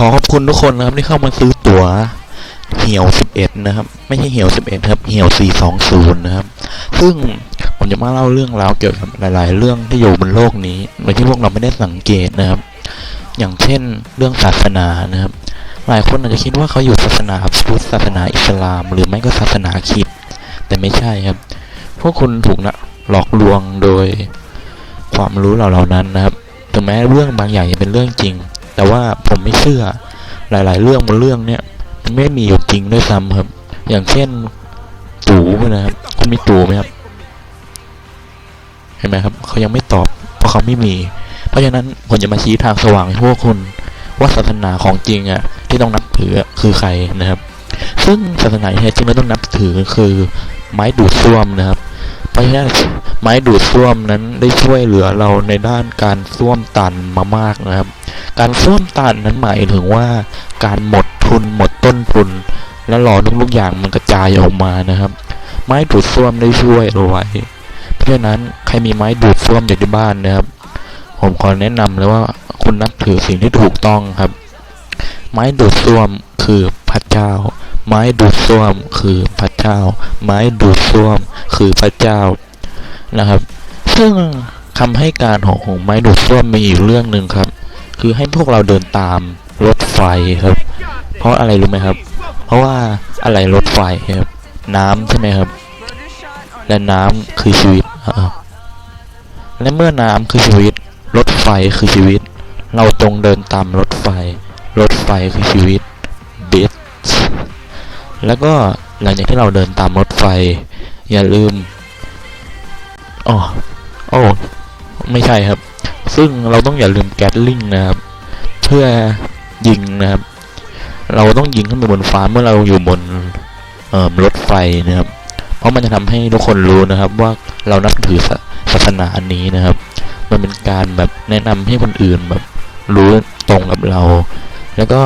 ขอขอบคุณทุกคนนะครับที่เข้ามาซื้อตั๋วเหี่ยว 11 นะครับ ไม่ใช่เหี่ยว 11 ครับ เหี่ยว 420 นะครับ ซึ่งผมจะมาเล่าเรื่องราวเกี่ยวกับหลาย ๆ เรื่องที่อยู่บนโลกนี้โดยที่พวกเราไม่ได้สังเกตนะครับ อย่างเช่นเรื่องศาสนานะครับ หลายคนอาจจะคิดว่าเขาอยู่ศาสนาพุทธศาสนาอิสลาม หรือไม่ก็ศาสนาคริดแต่ไม่ใช่ครับ พวกคุณถูกนะหลอกลวงโดยความรู้เหล่านั้นนะครับ ถึงแม้เรื่องบางอย่างจะเป็นเรื่องจริง แต่ว่าผมไม่เชื่อหลาย ๆ เรื่องบนเรื่องเนี่ยมันไม่มีอยู่จริงด้วยซ้ำครับ อย่างเช่นตู่นะครับคุณมีตู่ไหมครับเห็นไหมครับเขายังไม่ตอบเพราะเขาไม่มี เพราะฉะนั้นผมจะมาชี้ทางสว่างให้พวกคุณว่าศาสนาของจริงอะ ที่ต้องนับถือคือใครนะครับ ซึ่งศาสนาที่แท้จริงเราต้องนับถือคือไม้ดูดซ่วมนะครับ เพราะฉะนั้น ไม้ดูดซ่วมนั้นได้ช่วยเหลือเราในด้านการซ่วมตันมามากนะครับ การซ่วมตันนั้นหมายถึงว่า การหมดทุนหมดต้นทุน และรอทุกๆอย่างมันกระจายออกมานะครับ ไม้ดูดซ่วมได้ช่วยเอาไว้ เพราะฉะนั้นใครมีไม้ดูดซ่วมอยู่ที่บ้านนะครับ ผมขอแนะนำเลยว่าคุณนับถือสิ่งที่ถูกต้องครับ ไม้ดูดซ่วมคือพระเจ้าไม้ดูดซ่วมคือพระเจ้า ไม้ดูดซ่วมคือพระเจ้า นะครับ ซึ่งคำให้การของของไม้ดูดซ่วมมีอีกเรื่องหนึ่งครับ คือให้พวกเราเดินตามรถไฟครับ เพราะอะไรรู้ไหมครับ เพราะว่าอะไรรถไฟครับ น้ำใช่ไหมครับ และน้ำคือชีวิตและเมื่อน้ำคือชีวิต รถไฟคือชีวิต เราจงเดินตามรถไฟ รถไฟคือชีวิตบิทแล้วก็หลังจากที่เราเดินตามรถไฟ อย่าลืม อ๋อโอ้ไม่ใช่ครับ ซึ่งเราต้องอย่าลืมแก๊สลิงนะครับ เพื่อยิงนะครับ เราต้องยิงขึ้นไปบนฟ้าเมื่อเราอยู่บนเอ่อรถไฟนะครับ เพราะมันจะทำให้ทุกคนรู้นะครับ ว่าเรานับถือศาสนาอันนี้นะครับ มันเป็นการแบบแนะนำให้คนอื่นแบบรู้ตรงกับเรา แล้วก็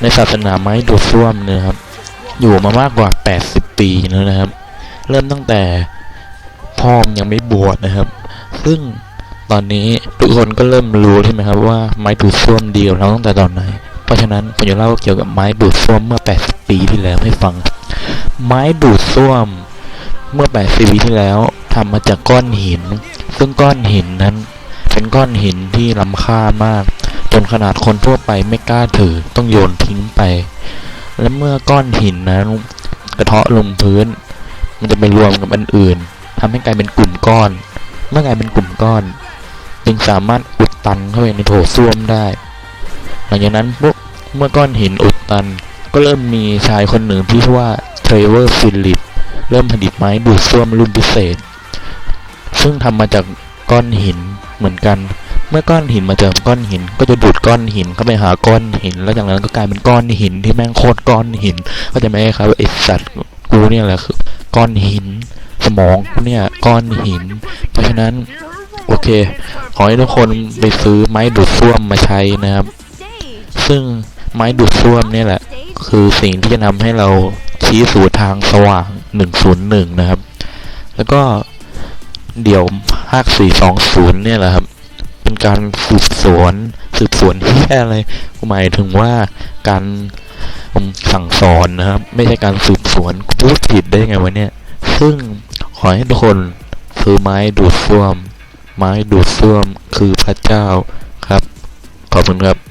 ในศาสนาไม้ดูดซ่วมนยนะครับ อยู่มามากกว่า 80 ปีแล้วนะครับ เริ่มตั้งแต่ พ่อมยังไม่บวชนะครับ ซึ่งตอนนี้ทุกคนก็เริ่มรู้ใช่ไหมครับว่าไม้ดูดซ่วมดีกับเราตั้งแต่ตอนไหน เพราะฉะนั้นผมจะเล่าเกี่ยวกับไม้ดูดซ่วมเมื่อ 80 ปีที่แล้วให้ฟัง ไม้ดูดซ่วมเมื่อ 80 ปีที่แล้วทำมาจากก้อนหิน ซึ่งก้อนหินนั้น เป็นก้อนหินที่ล้ำค่ามาก จนขนาดคนทั่วไปไม่กล้าถือต้องโยนทิ้งไป และเมื่อก้อนหินนั้นกระเทาะลงพื้น มันจะไปรวมกับอันอื่น ทำให้กลายเป็นกลุ่มก้อน เมื่อกลายเป็นกลุ่มก้อนจึงสามารถอุดตันเข้าไปในโถส้วมได้ หลังจากนั้นปุ๊บเมื่อก้อนหินอุดตัน ก็เริ่มมีชายคนหนึ่งที่ชื่อว่าเทรเวอร์ฟิลิปเริ่มผลิตไม้ดูดซ่วมรุ่นพิเศษ ซึ่งทำมาจากก้อนหินเหมือนกัน เมื่อก้อนหินมาเจอก้อนหิน ก็จะดูดก้อนหินเข้าไปหาก้อนหิน แล้วจากนั้นก็กลายเป็นก้อนหินที่แม่งโคตรก้อนหิน ก็จะไม่ครับไอสัตว์กูเนี่ยแหละคือก้อนหิน มองเนี่ยก้อนหิน เพราะฉะนั้น โอเค ขอให้ทุกคนไปซื้อไม้ดูดซ่วมมาใช้นะครับ ซึ่งไม้ดูดซ่วมเนี่ยแหละ คือสิ่งที่จะทำให้เราชี้สู่ทางสว่าง 101 นะครับ แล้วก็เดี๋ยวภาค 420 เนี่ยแหละครับ เป็นการสืบสวน สืบสวนที่อะไรหมายถึงว่าการสั่งสอนนะครับ ไม่ใช่การสืบสวนพูดผิดได้ไงวะเนี่ย ซึ่ง ขอให้ทุกคนซื้อไม้ดูดซ่วม ไม้ดูดซ่วมคือพระเจ้าครับ ขอบคุณครับ